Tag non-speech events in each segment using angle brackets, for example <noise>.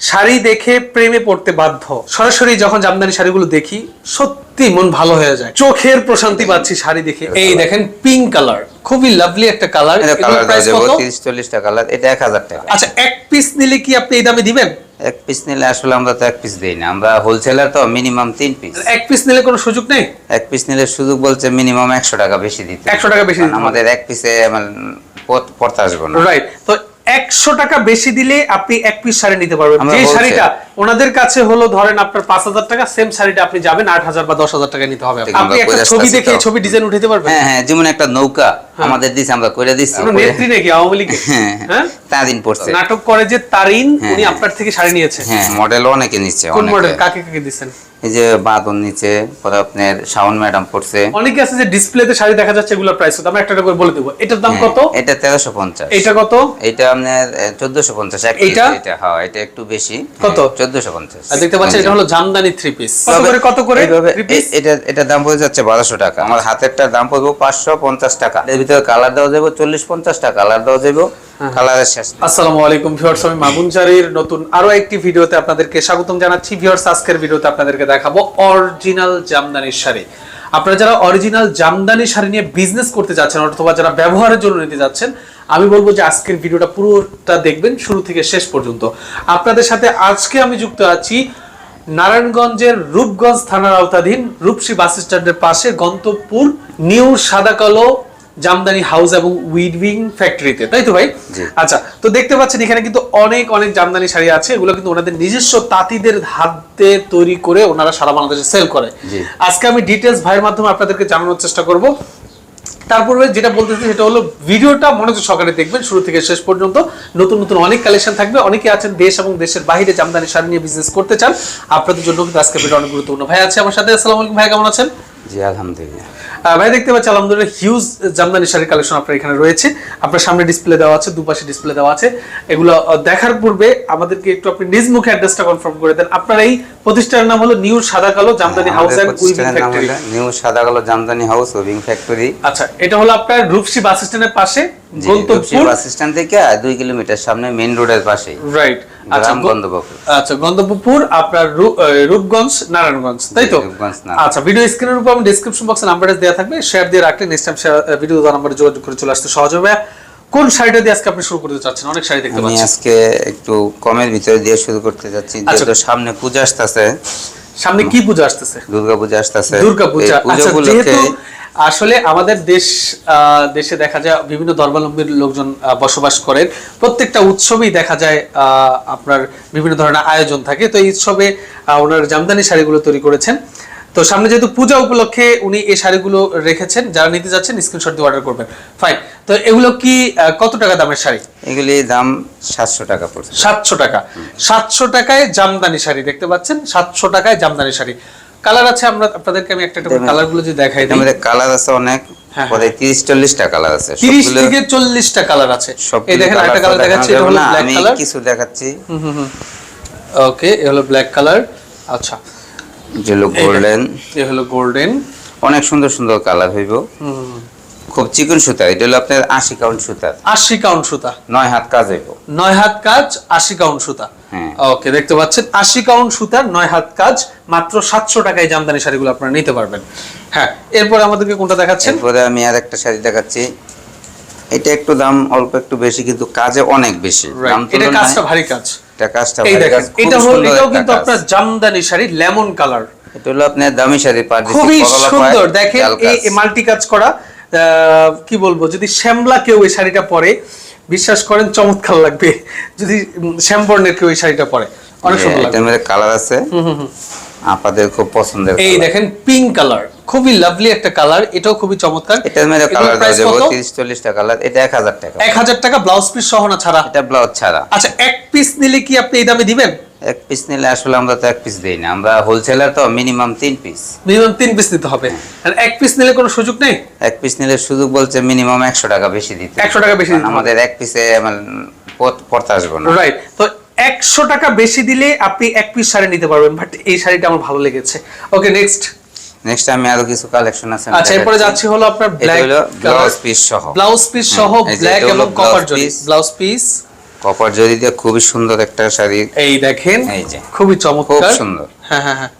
শাড়ি দেখে প্রেমে পড়তে বাধ্য। সরাসরি যখন জামদানি শাড়িগুলো দেখি সত্যি মন ভালো হয়ে যায়। চোখের প্রশান্তি পাচ্ছি শাড়ি দেখে। এই দেখেন পিঙ্ক কালার খুবই লাভলি একটা কালার তিরিশ চল্লিশটা কালার এটা এক হাজার টাকা। আচ্ছা এক পিস নিলে কি আপনি এই দামে দিবেন? এক পিস নিলে আসলে আমরা তো এক পিস দিই না। আমরা হোলসেলার তো মিনিমাম তিন পিস এক পিস নিলে কোনো সুযোগ নেই? এক পিস নিলে সুযোগ বলছে মিনিমাম একশো টাকা বেশি দিতে 100 টাকা বেশি আমাদের এক পিসে পড়তে আসব না। রাইট তো একশো টাকা বেশি দিলে আপনি এক পিস শাড়ি নিতে পারবেন। যে শাড়িটা ওনাদের কাছে হলো ধরেন আপনার পাঁচ হাজার টাকা সেম শাড়িটা আপনি যাবেন আট হাজার বা দশ হাজার টাকা নিতে হবে। আপনি একটা ছবি দেখে ছবি ডিজাইন উঠাতে পারবেন? হ্যাঁ হ্যাঁ যেমন একটা নৌকা আমাদের দিছে আমরা দিচ্ছি কোনো নেত্রী নাকি আওয়ামী লীগের? <laughs> হ্যাঁ হ্যাঁ তা দিন পড়ছে। নাটক করে যে তারিন হ্যাঁ, উনি হ্যাঁ। আপনার থেকে শাড়ি নিয়েছে। হ্যাঁ মডেল অনেকে নিচ্ছে কোন মডেল কাকে কাকে দিচ্ছেন? এই যে বাঁধন নিচে পরে আপনার শাওন ম্যাডাম পড়ছে। অনেকে আছে যে ডিসপ্লেতে শাড়ি দেখা যাচ্ছে এগুলোর প্রাইস আমি একটা একটা করে বলে দেবো। এটার দাম কত? হ্যাঁ, এটা তেরোশো পঞ্চাশ। এটা কত? এটা আপনার চোদ্দশো পঞ্চাশ এইটা? এটা? হ্যাঁ এটা একটু বেশি। কত? চোদ্দশো পঞ্চাশ। আর দেখতে পাচ্ছেন এটা হলো জামদানি থ্রি পিস কত করে কত করে? এইভাবে থ্রি পিস এ- এটা এটা দাম পড়ে যাচ্ছে বারোশো টাকা। আমার হাতেরটার দাম পড়বে পাঁচশো পঞ্চাশ টাকা। এর ভিতরে কালার দেওয়া যাবে চল্লিশ পঞ্চাশটা কালার দেওয়া যাবে। হ্যাঁ। কালারের শেষ আসসালামু আলাইকুম ভিউয়ার্স আমি মামুনজারির নতুন আরও একটি ভিডিওতে আপনাদেরকে স্বাগতম জানাচ্ছি। ভিউয়ার্স আজকের ভিডিওতে আপনাদেরকে দেখাবো অরিজিনাল জামদানির শাড়ি। আপনারা যারা অরিজিনাল জামদানি শাড়ি নিয়ে বিজনেস করতে যাচ্ছেন অথবা যারা ব্যবহারের জন্য নিতে যাচ্ছেন আমি বলব যে আজকের ভিডিওটা পুরোটা দেখবেন শুরু থেকে শেষ পর্যন্ত। আপনাদের সাথে আজকে আমি যুক্ত আছি নারায়ণগঞ্জের রূপগঞ্জ থানার আওতাধীন রূপসী বাস স্ট্যান্ডের পাশে গন্তব্যপুর নিউ সাদাকালো জামদানি হাউস এবং উইভিং ফ্যাক্টরিতে। তাই তো ভাই? আচ্ছা তো দেখতে পাচ্ছেন এখানে কিন্তু অনেক অনেক জামদানি শাড়ি আছে। এগুলো কিন্তু ওনাদের নিজস্ব তাঁতিদের হাতে তৈরি করে ওনারা সারা বাংলাদেশে সেল করে। আজকে আমি ডিটেলস ভাইয়ের মাধ্যমে আপনাদেরকে জানানোর চেষ্টা করব। তারপরে যেটা বলতেছি সেটা হলো ভিডিওটা মনে হচ্ছে সকালে দেখবেন, শুরু থেকে শেষ পর্যন্ত। নতুন নতুন অনেক কালেকশন থাকবে। অনেকে আছেন দেশ এবং দেশের বাইরে জামদানি শাড়ি নিয়ে বিজনেস করতে চান। আপনাদের জন্য কিন্তু আজকে ভিডিও অনেক গুরুত্বপূর্ণ। ভাই, আছে আমার সাথে? আসসালামু আলাইকুম। ভাই কেমন আছেন? জি আলহামদুলিল্লাহ। ভাই দেখতে পাচ্ছি আলহামদুলিল্লাহ হিউজ জামদানি শাড়ির কালেকশন আপনার এখানে রয়েছে। আপনার সামনে ডিসপ্লে দেওয়া আছে দুপাশে ডিসপ্লে দেওয়া আছে। এগুলো দেখার পূর্বে আমাদেরকে একটু আপনি নিজ মুখে অ্যাড্রেসটা কনফার্ম করে দেন। আপনার এই প্রতিষ্ঠানের নাম হলো new Sada Kalo Jamdani house and weaving factory new Sadakalo Jamdani house weaving factory আচ্ছা এটা হলো আপনার রূপসী বাস স্ট্যান্ডের পাশে জি, গন্তব্যপুর বাস স্ট্যান্ড থেকে আর দুই কিলোমিটার সামনে মেইন রোডের পাশে রাইট আচ্ছা আচ্ছা গন্তব্যপুর আপনার রূপগঞ্জ নারায়ণগঞ্জ তাই তো? জি, রূপগঞ্জ, নারায়ণগঞ্জ। আচ্ছা ভিডিও স্ক্রিনের উপর আমি ডেসক্রিপশন বক্সে নাম্বারটা দেওয়া থাকবে শেয়ার দিয়ে রাখলে নেক্সট টাইম ভিডিও নাম্বারে যোগাযোগ করে চলে আসতে সহজ হবে। কোন শাড়িটা দিয়ে আজকে আপনি শুরু করতে চাচ্ছেন? অনেক শাড়ি দেখতে পাচ্ছি। আজকে একটু কমের ভিতরে দিয়ে শুরু করতে যাচ্ছি। যেহেতু সামনে পূজা আসতেছে সামনে কি পূজা আসতেছে? দুর্গা পূজা আসতেছে। দুর্গা পূজা আচ্ছা যেহেতু আসলে আমাদের দেশ দেশে দেখা যায় বিভিন্ন ধর্মাবলম্বীর লোকজন বসবাস করেন। প্রত্যেকটা উৎসবেই দেখা যায় আপনার বিভিন্ন ধরনের আয়োজন থাকে। তো এই উৎসবে ওনার জামদানি শাড়িগুলো তৈরি করেছেন। তো সামনে যেহেতু পূজা উপলক্ষে উনি এই শাড়িগুলো রেখেছেন যারা নিতে যাচ্ছেন স্ক্রিনশট দিয়ে অর্ডার করবেন। ফাইন তো এগুলো কি কত টাকা দামের শাড়ি? এগুলি দাম সাতশো টাকা পড়ছে। সাতশো টাকা। সাতশো টাকায় জামদানি শাড়ি দেখতে পাচ্ছেন? সাতশো টাকায় জামদানি শাড়ি। কালার আছে আমরা আপনাদেরকে আমি একটা একটা কালারগুলো যদি দেখাই দিই। আমাদের কালার আছে অনেক হ্যাঁ, পরে কালার আছে। সবগুলো- থেকে চল্লিশটা কালার আছে। এই দেখেন একটা কালার দেখাচ্ছি এটা হলো ব্ল্যাক কালার কিছু দেখাচ্ছি। ওকে এ হলো ব্ল্যাক কালার আচ্ছা। যেগুলো গোল্ডেন হলো গোল্ডেন অনেক সুন্দর সুন্দর কালার হইব। খুব চিকন সুতা এটা হলো আপনার আশি কাউন্ট সুতার আশি কাউন্ট সুতা। নয় হাত কাজ হইব নয় হাত কাজ আশি কাউন্ট সুতা। হ্যাঁ। ওকে দেখতে পাচ্ছেন আশি কাউন্ট সুতার নয় হাত কাজ মাত্র সাতশো টাকায় জামদানি শাড়িগুলো আপনারা নিতে পারবেন। হ্যাঁ এরপর আমাদেরকে কোনটা দেখাচ্ছেন? এরপরে আমি আর একটা শাড়ি দেখাচ্ছি। এটা একটু দাম অল্প একটু বেশি কিন্তু কাজে অনেক বেশি। এটা কাজটা ভারী কাজ। এটা কাজটা ভারী কাজ, এটা হলো এটাও কিন্তু আপনার জামদানি শাড়ি লেমন কালার। এটা হলো আপনার দামি শাড়ি পার খুবই সুন্দর দেখেন এই মাল্টি কাজ করা কি বলব যদি শ্যামলা কেউ এই শাড়িটা পরে বিশ্বাস করেন চমৎকার লাগবে। যদি শ্যামবর্ণের কেউ এই শাড়িটা পরে অনেক সুন্দর লাগবে। কালার আছে। আপনাদের খুব পছন্দের এই দেখেন পিঙ্ক কালার খুবই লাভলি একটা কালার এটাও খুবই চমৎকার। এটার মধ্যে কালার? তিরিশ চল্লিশটা কালার এটা এক হাজার টাকা। এক হাজার টাকা ব্লাউজ পিস সহ না ছাড়া? এটা ব্লাউজ ছাড়া। আচ্ছা এক পিস নিলে কি আপনি এই দামে দিবেন? এক পিস নিলে আসলে আমরা তো এক পিস দিই না আমরা হোলসেলার তো মিনিমাম তিন পিস মিনিমাম তিন পিস নিতে হবে। আর এক পিস নিলে কোনো সুযোগ নেই? এক পিস নিলে সুযোগ বলছে মিনিমাম একশো টাকা বেশি দিতে। 100 টাকা বেশি আমাদের এক পিসে পড়তে আসব না। রাইট তো একশো টাকা বেশি দিলে আপনি এক পিস শাড়ি নিতে পারবেন বাট এই শাড়িটা আমার ভালো লেগেছে। ওকে নেক্সট নেক্সট আমি আরও কিছু কালেকশন আছে আচ্ছা এরপরে যাচ্ছি। হলো আপনার ব্ল্যাক ব্লাউজ পিস সহ। ব্লাউজ পিস সহ ব্ল্যাক এবং copper zari blouse piece copper zari দিয়ে খুবই সুন্দর একটা শাড়ি। এই দেখেন এই যে। খুবই চমৎকার। খুব সুন্দর। হ্যাঁ হ্যাঁ হ্যাঁ।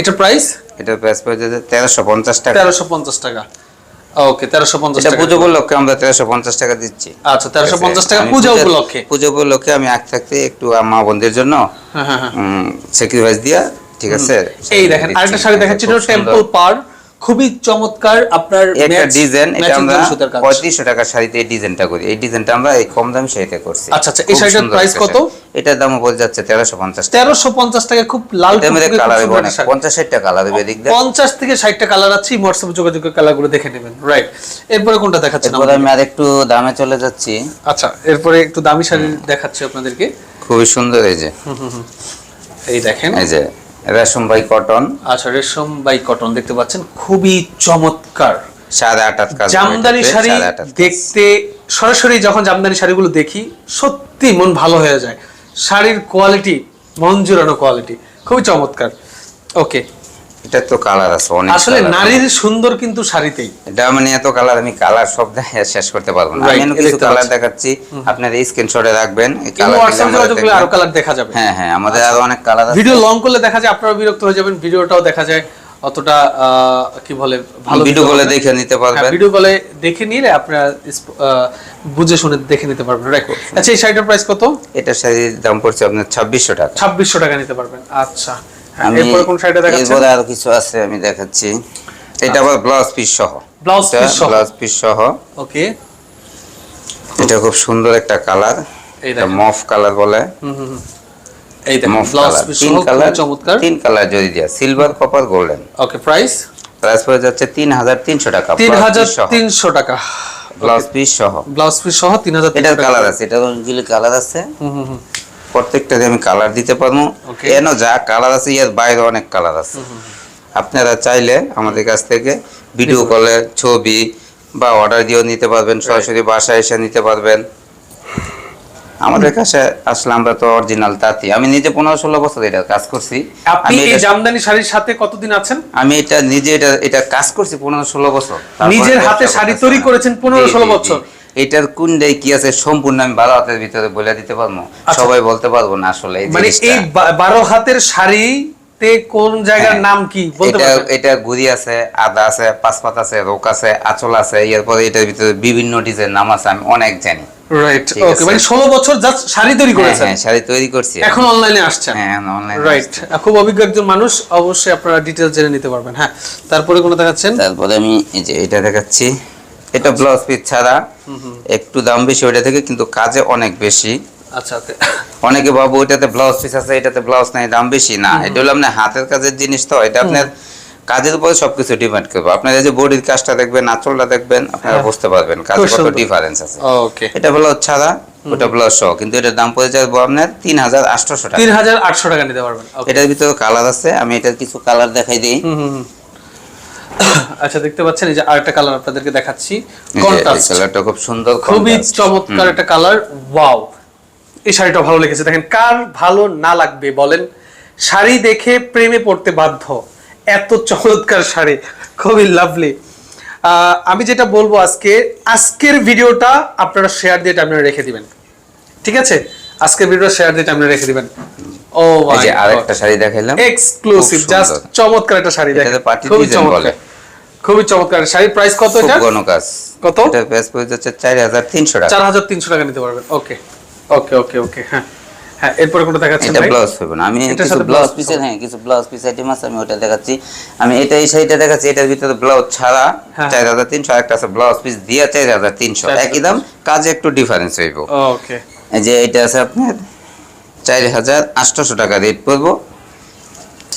এটা প্রাইস এটার প্রাইস পড়ে যাচ্ছে তেরোশো পঞ্চাশ টাকা। তেরোশো পঞ্চাশ টাকা। ওকে তেরোশো পঞ্চাশ এটা টাকা। পুজো উপলক্ষে আমরা তেরোশো পঞ্চাশ টাকা দিচ্ছি। আচ্ছা তেরোশো পঞ্চাশ টাকা আমি পূজা উপলক্ষে। পুজো উপলক্ষে আমি আগ থাকতে একটু মা বোনদের জন্য হ্যাঁ হ্যাঁ হ্যাঁ। স্যাক্রিফাইস দিয়া ঠিক আছে? এই দেখেন আরেকটা শাড়ি দেখাচ্ছি এটা টেম্পল পার খুবই চমৎকার আপনার একটা ডিজাইন এটা আমরা করে সুতার কাজ। পঁয়ত্রিশশো টাকার শাড়িতে এই ডিজাইনটা করি। এই ডিজাইনটা আমরা এই কম দামি শাড়িতে করছি। আচ্ছা, আচ্ছা, এই শাড়িটার একটা কত? এটার দাম পড়ে যাচ্ছে তেরোশো পঞ্চাশ টাকা। তেরোশো পঞ্চাশ টাকা খুব লাল মধ্যে খুব কালার সুন্দর অনেক। একটা শাড়ি। পঞ্চাশ ষাটটা কালার দেবে এদিক দিয়ে। পঞ্চাশ থেকে ষাটটা কালার আছে হোয়াটসঅ্যাপে যোগাযোগের কালারগুলো দেখে নেবেন। রাইট এরপরে কোনটা দেখাচ্ছেন এরপরে আমি আর একটু দামে চলে যাচ্ছি। আচ্ছা এরপরে একটু দামি শাড়ি দেখাচ্ছি আপনাদেরকে। খুবই সুন্দর এই যে। এই দেখেন। এই যে। রেশম বাই কটন। আচ্ছা রেশম বাই কটন দেখতে পাচ্ছেন। খুবই চমৎকার। সাদা কাজ জামদানি শাড়ি দেখতে সরাসরি যখন জামদানি শাড়িগুলো দেখি সত্যি মন ভালো হয়ে যায়। শাড়ির কোয়ালিটি মন জুড়ানো কোয়ালিটি খুবই চমৎকার। ওকে এটার তো কালার আছে অনেক আসলে নারীর সুন্দর কিন্তু শাড়িতেই। এটা মানে এত কালার আমি কালার সব শেষ করতে পারব না। আমি কিছু কালার দেখাচ্ছি আপনার স্ক্রিনশটে রাখবেন এই কালার আরও কালার দেখা যাবে। হ্যাঁ হ্যাঁ আমাদের আরও অনেক কালার আছে। ভিডিও লং করলে দেখা যায় আপনারা বিরক্ত হয়ে যাবেন ভিডিওটাও দেখা যায় অতটা কি বলে ভালো ভিডিও না। দেখে নিতে হ্যাঁ, পারবেন। ভিডিও কলে দেখে নিলে আপনারা বুঝে শুনে দেখে নিতে পারবেন। রাইট আচ্ছা এই শাড়িটার প্রাইস কত? এটার শাড়ির দাম পড়ছে আপনার ছাব্বিশশো টাকা। ছাব্বিশশো টাকা নিতে পারবেন। আচ্ছা। আমি এরপরে কোন শাড়িটা দেখাচ্ছেন? এরপরে আরও কিছু আছে আমি দেখাচ্ছি। এটা আবার ব্লাউজ পিস সহ। ব্লাউজ পিস সহ। ওকে। এটা খুব সুন্দর একটা কালার এটা মফ কালার বলে। এই দেখেন ব্লাউজ পিস তিন কালার চমৎকার। তিন কালার দিয়া। Silver copper golden okay price price পড়ে যাচ্ছে তিন হাজার তিনশো টাকা। তিন blouse হাজার piece সহ। তিনশো টাকা। ব্লাউজ পিস সহ। ব্লাউজ পিস সহ তিন হাজার এটার কালার আছে। এটার অনেকগুলি কালার আছে। প্রত্যেকটাতে আমি কালার দিতে পারব. এন যা কালার আছে এর বাইরে অনেক কালার আছে। আপনারা চাইলে আমাদের কাছ থেকে ভিডিও কলে ছবি বা অর্ডার দিয়েও নিতে পারবেন সরাসরি বাসায় এসে নিতে পারবেন। আমাদের কাছে আসলে আমরা তো অরিজিনাল তাঁতি। আমি নিজে পনেরো ষোলো বছর এটা কাজ করছি। আপনি আমি এই জামদানি শাড়ির সাথে কতদিন আছেন? আমি এটা নিজে এটা এটা কাজ করছি পনেরো ষোলো বছর। নিজের হাতে শাড়ি তৈরি করেছেন 15 জি, 16 জি, জি। বছর। এটার কোন কোনটাই কি আছে সম্পূর্ণ আমি বারো হাতের ভিতরে বলে দিতে পারব? আচ্ছা। সবাই বলতে পারব না আসলে মানে এই বারো হাতের কোন জায়গার হ্যাঁ। নাম কি? এটা এটা গুড়ি আছে আদা আছে পাঁচপাত আছে রোক আছে আঁচল আছে এরপরে এটার ভিতরে বিভিন্ন ডিজাইন নাম আছে আমি অনেক জানি। রাইট ওকে মানে ষোলো বছর জাস্ট শাড়ি তৈরি হ্যাঁ করেছেন? হ্যাঁ শাড়ি তৈরি করছি এখন অনলাইনে আসছেন? হ্যাঁ অনলাইন রাইট খুব অভিজ্ঞ একজন মানুষ অবশ্যই আপনারা ডিটেলস জেনে নিতে পারবেন। হ্যাঁ তারপরে কোনো দেখাচ্ছেন? তারপরে আমি এই যে এটা দেখাচ্ছি। এটা ব্লাউজ পিস ছাড়া একটু দাম বেশি ওইটা থেকে কিন্তু কাজে অনেক বেশি। আচ্ছা অনেকে বাবু ওইটাতে ব্লাউজ পিস আছে এটাতে ব্লাউজ নাই দাম বেশি। না এটা হলো আপনার হাতের কাজের জিনিস তো এটা আপনার কাজের উপরে সবকিছু ডিপেন্ড করবে। আপনার এই যে বডির কাজটা দেখবেন আঁচলটা দেখবেন আপনারা বুঝতে পারবেন কাজে কত ডিফারেন্স আছে। ওকে এটা ব্লাউজ ছাড়া ওটা ব্লাউজ সহ কিন্তু এটার দাম পড়ে যাবে আপনার তিন হাজার আটশোশো টাকা। তিন হাজার আটশো টাকা নিতে পারবেন। এটার ভিতরে কালার আছে আমি এটার কিছু কালার দেখাই দিই। <coughs> আচ্ছা দেখতে পাচ্ছেন এই যে আরেকটা কালার আপনাদেরকে দেখাচ্ছি কন্ট্রাস্ট কালারটা খুব সুন্দর খুবই চমৎকার একটা কালার ওয়াও এই শাড়িটা ভালো লেগেছে। দেখেন কার ভালো না লাগবে বলেন? শাড়ি দেখে প্রেমে পড়তে বাধ্য। এত চমৎকার শাড়ি খুবই লাভলি আমি যেটা বলব আজকে আজকের ভিডিওটা আপনারা শেয়ার দিয়ে আপনারা রেখে দিবেন। ঠিক আছে? আজকের ভিডিও শেয়ার দিয়ে আপনারা রেখে দিবেন। ও এই যে আরেকটা শাড়ি দেখাইলাম এক্সক্লুসিভ জাস্ট চমৎকার একটা শাড়ি দেখেন। খুবই চমৎকার বলে। খুবই চমৎকার। শাড়ির প্রাইস কত এটা ঘন কাজ। কত? এটার প্রাইস পড়ে যাচ্ছে চার হাজার তিনশো টাকা। চার হাজার তিনশো টাকা নিতে পারবেন। ওকে। ওকে ওকে ওকে হ্যাঁ। হ্যাঁ এরপরে কোনটা দেখাচ্ছেন এটা ব্লাউজ হবে না। আমি কিছু ব্লাউজ পিসের হ্যাঁ কিছু ব্লাউজ পিস আইটেম আছে আমি ওটা দেখাচ্ছি। আমি এটা এই শাড়িটা দেখাচ্ছি এটার ভিতরে ব্লাউজ ছাড়া হ্যাঁ। চার হাজার তিনশো একটা আছে ব্লাউজ পিস দিয়ে চার হাজার তিনশো। চার একই দাম কাজে একটু ডিফারেন্স হইব। ওকে। এই যে এটা আছে আপনার চার হাজার আটশোশো টাকা রেট পড়ব।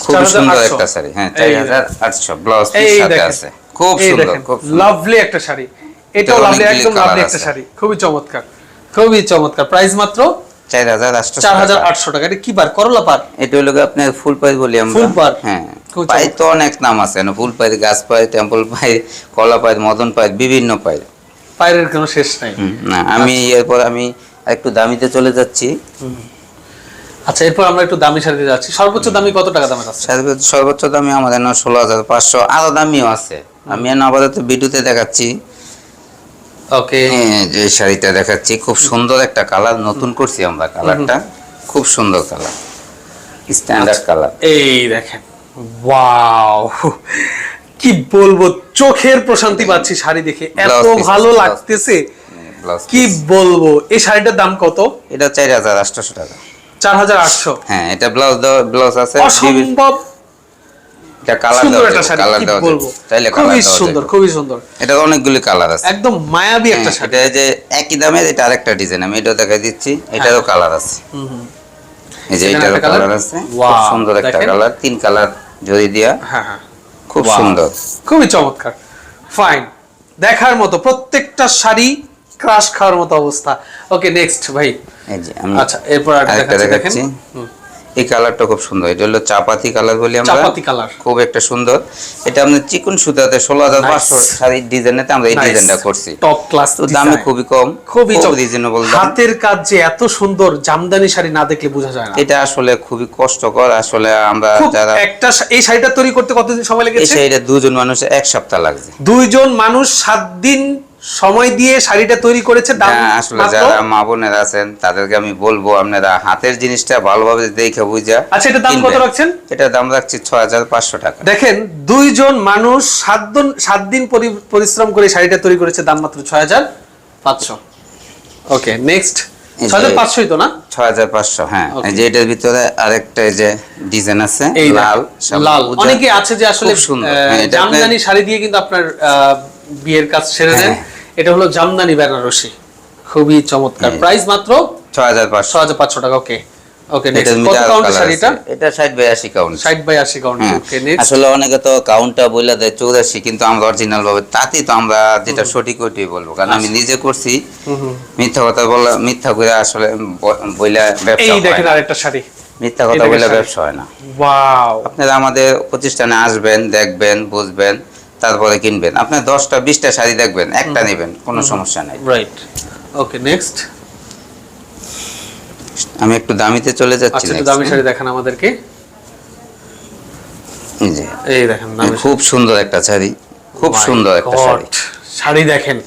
খুব সুন্দর একটা শাড়ি। হ্যাঁ চার এই হাজার আটশো। ব্লাউজ পিস সাথে আছে। খুব সুন্দর খুব লাভলি একটা শাড়ি। এটাও লাভলি একদম লাভলি একটা শাড়ি। খুবই চমৎকার খুবই চমৎকার। প্রাইস মাত্র চার হাজার আটশো চার হাজার আটশো টাকা। এটা কি বার? করলা পার এটা হলো আপনার ফুল পাই বলি আমরা। ফুল পাড়? হ্যাঁ পাই তো অনেক নাম আছে না ফুল পাই গাছ পাই টেম্পল পাই কলা পাই মদন পাই বিভিন্ন পাই পায়ের কোনো শেষ নাই। হুম, না আমি এরপর আমি একটু দামিতে চলে যাচ্ছি। আচ্ছা এরপর আমরা একটু দামি শাড়িতে যাচ্ছি। সর্বোচ্চ দামি কত টাকা দামের আছে সর্বোচ্চ দামি আমাদের না ষোলো হাজার পাঁচশো। আরও দামিও আছে। আমি আপাতত ভিডিওতে দেখাচ্ছি। ওকে। হ্যাঁ, যে শাড়িটা দেখাচ্ছি খুব সুন্দর একটা কালার নতুন করছি আমরা কালারটা। খুব সুন্দর কালার। Standard colour. এই দেখেন। ওয়াও। কি বলব চোখের প্রশান্তি পাচ্ছি শাড়ি দেখে। এত ভালো লাগতেছে। কি বলব এই শাড়িটার দাম কত? এটা চার হাজার আটশোশো টাকা। হ্যাঁ এটা ব্লাউজ ব্লাউজ আছে অসম্ভব এটা কালার সুন্দর একটা শাড়ি কালার কি বলব? চাইলে খুবই সুন্দর খুবই সুন্দর। এটা অনেকগুলি কালার আছে। একদম মায়াবী একটা হ্যাঁ, শাড়ি। এটা যে একই দামের এটা আরেকটা ডিজাইন আমি এটা দেখাই দিচ্ছি এটারও কালার আছে। হুম, হুম। এই যে এটারও কালার আছে খুব সুন্দর একটা কালার তিন কালার জড়ি দিয়া হ্যাঁ হ্যাঁ। খুব সুন্দর। খুবই চমৎকার। ফাইন দেখার মতো প্রত্যেকটা শাড়ি ক্রাশ খাওয়ার মতো অবস্থা। ওকে নেক্সট ভাই। আচ্ছা এরপর আর আরেকটা দেখাচ্ছি। এই কালারটা খুব সুন্দর। এটা হলো চাপাতি কালার বলি আমরা। চাপাতি কালার। খুব একটা সুন্দর। এটা আমরা চিকন সুতাতে ষোলো হাজার পাঁচশো. শাড়ির ডিজাইনেতে আমরা এই ডিজাইনটা করছি। টপ ক্লাস তো দামে খুবই কম খুবই। রিজনেবল হাতের কাজ যে এত সুন্দর জামদানি শাড়ি না দেখলে বোঝা যায় না। এটা আসলে খুবই কষ্টকর। আসলে আমরা যারা একটা এই শাড়িটা তৈরি করতে কতদিন সময় লেগেছে? এই শাড়িটা দুজন মানুষ এক সপ্তাহ লাগছে। দুইজন মানুষ সাত দিন সময় দিয়ে শাড়িটা তৈরি করেছে হ্যাঁ, আসলে যারা মা বোনেরা আছেন তাদেরকে আমি বলব আপনারা হাতের জিনিসটা ভালোভাবে দেখে বুঝা আচ্ছা এটার দাম কত রাখছেন? এটা দাম রাখছি ছয় হাজার পাঁচশো টাকা। দেখেন দুইজন মানুষ সাত দিন সাত দিন পরিশ্রম করে শাড়িটা তৈরি করেছে দাম মাত্র ছয় হাজার পাঁচশো ওকে নেক্সট তো না? হ্যাঁ। এই যে এটার ভিতরে আরেকটা এই যে ডিজাইন আছে এই লাল লাল। অনেকে আছে যে আসলে সুন্দর। হ্যাঁ, এটা আপনার- জামদানি শাড়ি দিয়ে কিন্তু আপনার আহ, বিয়ের কাজ সেরে নেন হ্যাঁ। এটা হলো জামদানি বেনারসি। খুবই চমৎকার। প্রাইস মাত্র ছয় হাজার পাঁচশো। হাজার পাঁচশো টাকা ওকে। কত এটা বাই কাউন্ট বাই কাউন্ট আসলে অনেকে তো কাউন্টটা বলে দেয় চৌরাশি কিন্তু আমরা অরিজিনাল ভাবে তাতেই তো আমরা যেটা সঠিক ওইটাই বলব। কারণ আমি নিজে করছি। মিথ্যা কথা বলা মিথ্যা করে আসলে বইলা ব্যবসা এই দেখেন আরেকটা শাড়ি। মিথ্যা কথা বলে ব্যবসা হয় না। ওয়াও। আপনারা আমাদের প্রতিষ্ঠানে আসবেন দেখবেন বুঝবেন। তারপরে কিনবেন। আপনি দশটা বিশটা শাড়ি দেখবেন একটা নেবেন কোনো সমস্যা নাই। রাইট ওকে নেক্সট আমি একটু দামিতে চলে যাচ্ছি আচ্ছা একটু দামি শাড়ি দেখান আমাদেরকে। এই দেখেন খুব সুন্দর একটা শাড়ি খুব সুন্দর একটা শাড়ি। শাড়ি দেখেন।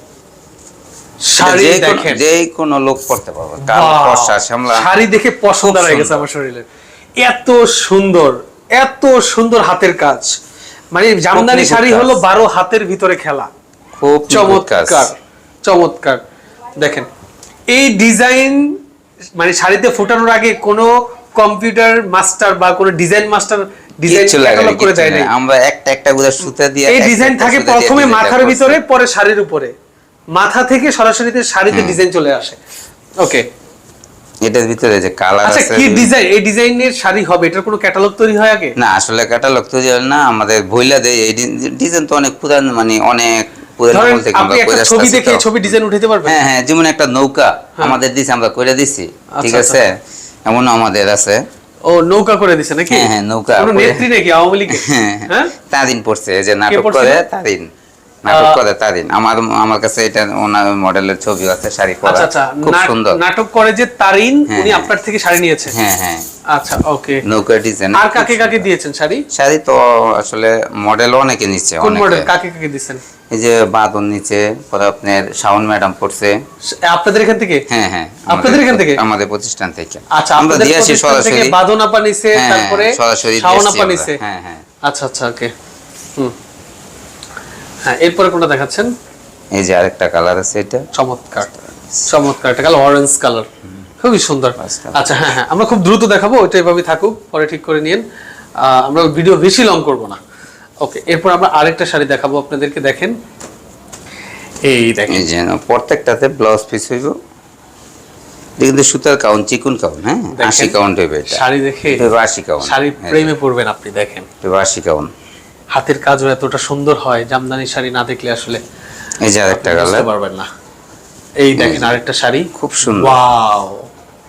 শাড়ি যে কোনো- দেখেন। যে কোনো লোক পড়তে পারবে। কাল শ্যামলা শাড়ি দেখে পছন্দ হয়ে গেছে আমার শরীরে। এত সুন্দর এত সুন্দর হাতের কাজ। মানে জামদানি শাড়ি। হলো বারো হাতের ভিতরে খেলা। খুব চমৎকার চমৎকার। দেখেন এই ডিজাইন মানে শাড়িতে ফোটানোর আগে কোনো কম্পিউটার মাস্টার বা কোনো ডিজাইন মাস্টার ডিজাইন করে দেয় আমরা একটা একটা করে সুতা দিয়ে এই ডিজাইন থাকে প্রথমে মাথার ভিতরে পরে শাড়ির উপরে। মাথা থেকে সরাসরিতে শাড়িতে ডিজাইন চলে আসে। ওকে এটার ভিতরে যে কালার আচ্ছা আছে কি ডিজাইন এই ডিজাইনের শাড়ি হবে? এটার কোনো ক্যাটালগ তৈরি হয় আগে? না আসলে ক্যাটালগ তৈরি হয় না। আমাদের বইলা দেয় এই ডিজাইন তো অনেক পুরান মানে অনেক ছবি দেখে ছবি ডিজাইন উঠাতে পারবেন? হ্যাঁ হ্যাঁ যেমন একটা নৌকা আমাদের দিছে আমরা করে দিছি ঠিক আচ্ছা, আছে? এমন আমাদের আছে। ও নৌকা করে দিছে নাকি? হ্যাঁ, হ্যাঁ, নৌকা নেত্রী নাকি আওয়ামী হ্যাঁ হ্যাঁ? পড়ছে যে নাটক? করে তারিন নাটক করে তারিন। আমার আমার কাছে এটা ওনার মডেলের ছবি আছে শাড়ি পরা। আচ্ছা আচ্ছা খুব সুন্দর। নাটক করে যে তারিন হ্যাঁ, উনি হ্যাঁ। আপনার থেকে শাড়ি নিয়েছে হ্যাঁ হ্যাঁ। আচ্ছা ওকে। নৌকা ডিজাইন। আর কাকে কাকে দিয়েছেন শাড়ি? শাড়ি তো আসলে মডেল অনেকে নিচ্ছে কোন মডেল কাকে কাকে দিয়েছেন? এই যে বাঁধন নিচে পরে আপনার শাওন ম্যাডাম পড়ছে। আপনাদের এখান থেকে? হ্যাঁ হ্যাঁ আপনাদের এখান থেকে? আমাদের প্রতিষ্ঠান থেকে। আচ্ছা আমরা দিয়ে আসি সরাসরি। বাদন আপা নিছে হ্যাঁ, তারপরে সরাসরি শাওন আপা আমরা। হ্যাঁ হ্যাঁ। আচ্ছা আচ্ছা ওকে। হুম। হ্যাঁ এরপরে কোনটা দেখাচ্ছেন? এই যে আরেকটা কালার আছে এটা। চমৎকার চমৎকার একটা কালার অরেঞ্জ কালার খুবই সুন্দর। আচ্ছা। হ্যাঁ হ্যাঁ আমরা খুব দ্রুত দেখাবো ওইটা এভাবে থাকুক পরে ঠিক করে নিন আমরা ভিডিও বেশি লং করব না। ওকে এরপর আমরা আরেকটা শাড়ি দেখাবো আপনাদেরকে দেখেন। এই দেখেন। প্রত্যেকটাতে ব্লাউজ পিস হইব। কিন্তু সুতার কাউন্ট চিকুন কাউন্ট হ্যাঁ। আশি কাউন্ট হইবে শাড়ি দেখে আশি কাউন্ট শাড়ি প্রেমে পড়বেন আপনি দেখেন। আশি কাউন্ট হাতের কাজও এতটা সুন্দর হয় জামদানি শাড়ি না দেখলে আসলে এই যে আরেকটা বুঝতে পারবেন না। এই দেখেন আরেকটা শাড়ি। খুব সুন্দর। ওয়াও!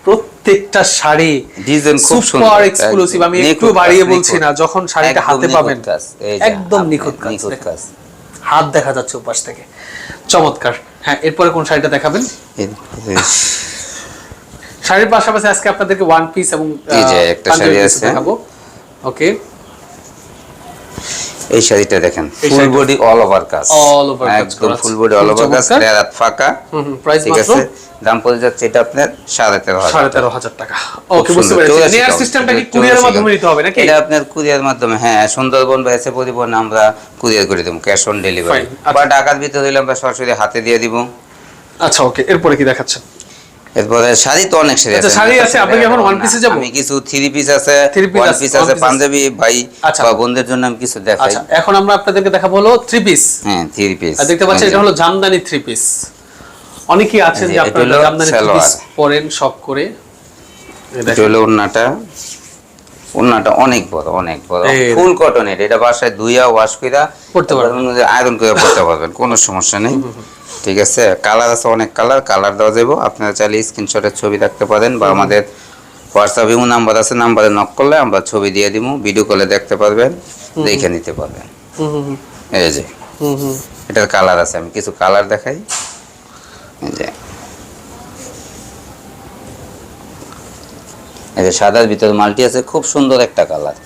প্রত্যেকটা শাড়ি ডিজাইন খুব সুন্দর। এক্সক্লুসিভ আমি একটু বাড়িয়ে বলছি না যখন শাড়িটা হাতে পাবেন একদম নিখুঁত কাজ। হাত দেখা যাচ্ছে উপাস থেকে। চমৎকার। হ্যাঁ এরপরে কোন শাড়িটা দেখাবেন? শাড়ির পাশাপাশি আজকে আপনাদেরকে ওয়ান পিস এবং এই যে একটা শাড়ি আছে। দেখাবো। ওকে এই শাড়িটা দেখেন ফুল বডি অল ওভার কাজ All over কাজ একদম ফুল বডি অল ওভার কাজ। রেরাত ফাঁকা। প্রাইস ঠিক আছে দাম পড়ে যাচ্ছে এটা আপনার সাড়ে তেরো হাজার সাড়ে তেরো হাজার টাকা। ওকে বুঝতে পেরেছি। 84 নেয়ার সিস্টেমটা কি 84 কুরিয়ারের মাধ্যমে নিতে হবে নাকি? এটা আপনার কুরিয়ার মাধ্যমে হ্যাঁ সুন্দরবন বা এসে পরিবহন আমরা কুরিয়ার করে দেবো ক্যাশ অন ডেলিভারি। বা ঢাকার ভিতরে হইলে আমরা সরাসরি হাতে দিয়ে দিব। আচ্ছা ওকে এরপরে কি দেখাচ্ছেন? এরপরে শাড়ি তো অনেক শাড়ি আচ্ছা, আছে। শাড়ি আছে, আপনি এখন piece এ যাব? আমি কিছু থ্রি পিস আছে ওয়ান পিস আছে পাঞ্জাবি ভাই আচ্ছা। বা বোনদের জন্য আমি কিছু দেখাই। আচ্ছা এখন আমরা আপনাদেরকে দেখাবো হলো থ্রি পিস হ্যাঁ থ্রি পিস আর দেখতে পাচ্ছেন এটা হলো জামদানি থ্রি পিস অনেকেই আছেন যে আপনারা জামদানি থ্রি পিস পরেন শখ করে। এটা। হলো ওন্নাটা ওন্নাটা অনেক বড় অনেক বড়। ফুল কটনের এটা বাসায় ধুইয়া ওয়াশ কইরা পরতে পারবেন। আয়রন করে পড়তে পারবেন কোনো সমস্যা নেই। ঠিক আছে? কালার আছে অনেক কালার কালার দেওয়া যাবে আপনারা চাইলে স্ক্রিনশটের ছবি রাখতে পারেন বা আমাদের হোয়াটসঅ্যাপ ইমো নাম্বার আছে নাম্বারে নক করলে আমরা ছবি দিয়ে দিব ভিডিও কলে দেখতে পারবেন দেখে নিতে পারবেন। এই যে। এটার কালার আছে আমি কিছু কালার দেখাই। এই যে। এই যে সাদার ভিতরে মাল্টি আছে খুব সুন্দর একটা কালার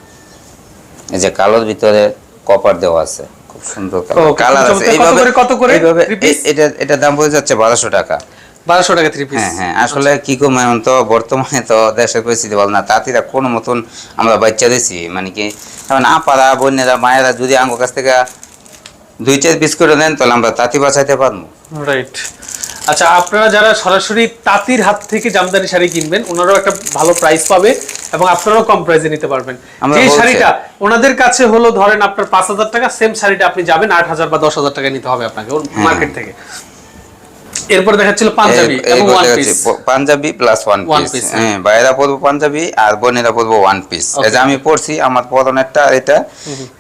এই যে কালোর ভিতরে কপার দেওয়া আছে। খুব সুন্দর কালার। আছে। এইভাবে কত করে? এইভাবে এটা এটা দাম পড়ে যাচ্ছে 1200 টাকা। বারোশো টাকা থ্রি পিস হ্যাঁ হ্যাঁ আসলে কি কম এখন তো বর্তমানে তো দেশের পরিস্থিতি ভালো না। তাঁতিরা কোন মতন আমরা বাচ্চা দিয়েছি মানে কি এখন আপারা বোনেরা মায়েরা যদি আঙ্গুর কাছ থেকে দুই চার পিস করে নেন তাহলে আমরা তাঁতি বাঁচাইতে পারব। রাইট আচ্ছা আপনারা যারা সরাসরি তাঁতির হাত থেকে জামদানি শাড়ি কিনবেন ওনারাও একটা ভালো প্রাইস পাবে এবং আপনারাও কম প্রাইসে নিতে পারবেন। যে শাড়িটা ওনাদের কাছে হলো ধরেন আপনার পাঁচ হাজার টাকা সেম শাড়িটা আপনি যাবেন আট হাজার বা দশ হাজার টাকা নিতে হবে আপনাকে হ্যাঁ। মার্কেট থেকে। এরপর দেখাচ্ছিল পাঞ্জাবি এবং one piece panjabi plus one piece হ্যাঁ ভাইয়েরা পরবো পাঞ্জাবি আর বোনেরা পরবো ওয়ান পিস. এই যে আমি পড়ছি আমার পরনেরটা আর এটা।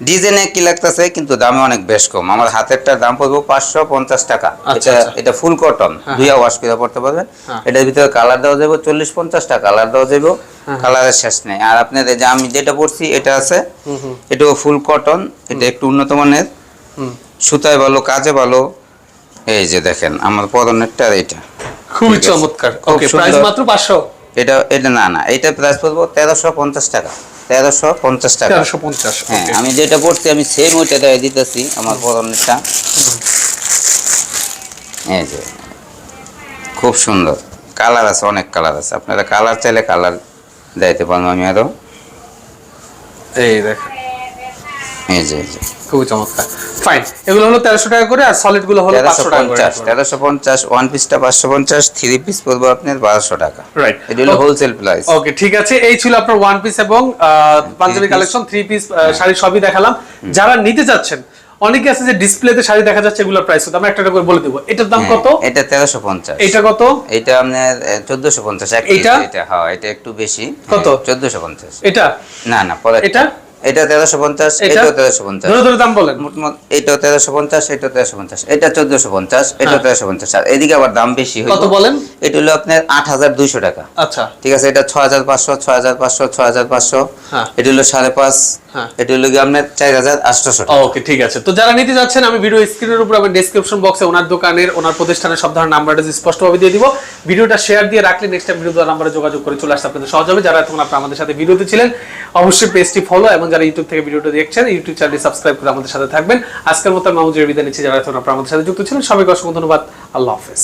ডিজাইনে কি লাগতেছে কিন্তু দামে অনেক বেশ কম। আমার হাতেরটার দাম পড়ব পাঁচশো পঞ্চাশ টাকা। আচ্ছা, এটা আচ্ছা। এটা ফুল কটন দুইয়া ওয়াশ করে পড়তে পারবেন। হ্যাঁ। এটার ভিতরে কালার দেওয়া যাবে চল্লিশ পঞ্চাশটা কালার দেওয়া যাবে কালারের শেষ নেই। আর আপনাদের যে আমি যেটা পড়ছি এটা আছে। এটাও ফুল কটন এটা একটু উন্নত মানের। সুতায় ভালো কাজে ভালো। এই যে দেখেন আমার পরনেরটা আর এটা খুবই চমৎকার। ওকে প্রাইস মাত্র পাঁচশো। এটা এটা না না এটা প্রাইস পড়ব তেরোশো পঞ্চাশ টাকা। তেরোশো পঞ্চাশ টাকা। তেরোশো পঞ্চাশ হ্যাঁ আমি যেটা পড়ছি আমি সেম ওইটা দিয়ে দিতেছি আমার পরনেরটা এই যে খুব সুন্দর। কালার আছে অনেক কালার আছে। আপনারা কালার চাইলে কালার দিতে পারব আমি আরও। এই দেখেন। এই যে এই যে। খুবই চমৎকার। ফাইন এগুলো হলো তেরোশো টাকা করে আর সলিডগুলো হলো পাঁচশো টাকা করে। তেরোশো পঞ্চাশ ওয়ান পিসটা পাঁচশো পঞ্চাশ থ্রি পিস পড়ব আপনার বারোশো টাকা। রাইট এটা হলো হোলসেল প্রাইস ওকে ঠিক আছে। এই ছিল আপনার ওয়ান পিস এবং panjabi collection three piece sari সবই দেখালাম। যারা নিতে চাচ্ছেন অনেকে আছে যে ডিসপ্লেতে শাড়ি দেখা যাচ্ছে এগুলোর প্রাইস কত আমরা একটা করে বলে দেবো। এটার দাম কত? হ্যাঁ, এটা তেরোশো পঞ্চাশ। এটা কত? এটা আপনার চোদ্দশো পঞ্চাশ? এটা? হ্যাঁ এটা একটু বেশি। কত? চোদ্দশো পঞ্চাশ। এটা? না না পরে এটা? এটা তেরোশো পঞ্চাশ এটাও তেরোশো পঞ্চাশ। ধরে ধরে দাম বলেন। এটাও তেরোশো পঞ্চাশ এটাও তেরোশো পঞ্চাশ। এটা চোদ্দশো পঞ্চাশ এটাও হ্যাঁ। তেরোশো পঞ্চাশ। আর এদিকে আবার দাম বেশি কত বলেন? এটা হলো আপনার আট হাজার দুইশো টাকা। আচ্ছা। ঠিক আছে এটা ছয় হাজার পাঁচশো ছয় হাজার পাঁচশো ছয় হাজার পাঁচশো। হ্যাঁ। এটা হলো সাড়ে পাঁচ। হ্যাঁ। এটা হলো আপনার চার হাজার আটশোশো ওকে ঠিক আছে। তো যারা নিতে যাচ্ছেন আমি ভিডিও স্ক্রিনের উপর আমি ডেসক্রিপশন বক্সে ওনার দোকানের ওনার প্রতিষ্ঠানের সব ধরনের নাম্বারটা স্পষ্টভাবে দিয়ে দিব ভিডিওটা শেয়ার দিয়ে রাখলে নেক্সট টাইম ভিডিও নাম্বারে যোগাযোগ করে চলে আসতে আপনাদের সহজ হবে। যারা এখন আপনারা আমাদের সাথে ভিডিওতে ছিলেন অবশ্যই পেজটি ফলো এবং যারা ইউটিউব থেকে ভিডিওটা দেখছেন ইউটিউব চ্যানেলটি সাবস্ক্রাইব করে আমাদের সাথে থাকবেন। আজকের মতো মামুজের বিদায় নিচ্ছি। যারা আমাদের সাথে যুক্ত ছিলেন, সবাইকে অসংখ্য ধন্যবাদ। আল্লাহ হাফেজ।